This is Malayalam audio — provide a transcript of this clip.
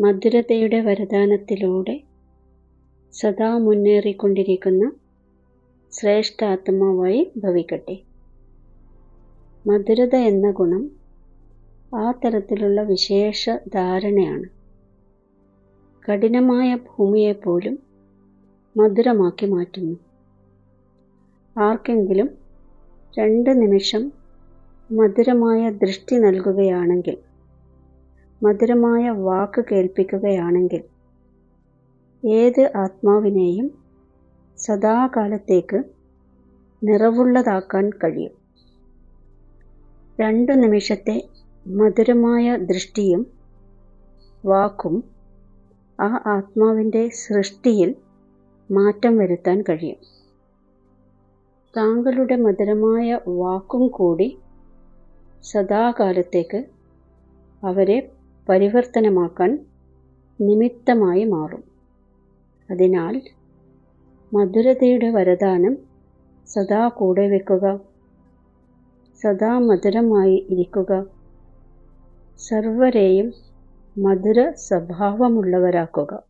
മധുരതയുടെ വരദാനത്തിലൂടെ സദാ മുന്നേറിക്കൊണ്ടിരിക്കുന്ന ശ്രേഷ്ഠാത്മാവായി ഭവിക്കട്ടെ. മധുരത എന്ന ഗുണം ആ തരത്തിലുള്ള വിശേഷ ധാരണയാണ്. കഠിനമായ ഭൂമിയെപ്പോലും മധുരമാക്കി മാറ്റുന്നു. ആർക്കെങ്കിലും രണ്ട് നിമിഷം മധുരമായ ദൃഷ്ടി നൽകുകയാണെങ്കിൽ മധുരമായ വാക്ക് കേൾപ്പിക്കുകയാണെങ്കിൽ ഏത് ആത്മാവിനെയും സദാകാലത്തേക്ക് നിറവുള്ളതാക്കാൻ കഴിയും. രണ്ടു നിമിഷത്തെ മധുരമായ ദൃഷ്ടിയും വാക്കും ആ ആത്മാവിന്റെ സൃഷ്ടിയിൽ മാറ്റം വരുത്താൻ കഴിയും. താങ്കളുടെ മധുരമായ വാക്കും കൂടി സദാകാലത്തേക്ക് അവരെ പരിവർത്തനമാക്കാൻ നിമിത്തമായി മാറും. അതിനാൽ മധുരതയുടെ വരദാനം സദാ കൂടെ വെക്കുക സദാ മധുരമായി ഇരിക്കുക. സർവരെയും മധുര സ്വഭാവമുള്ളവരാക്കുക.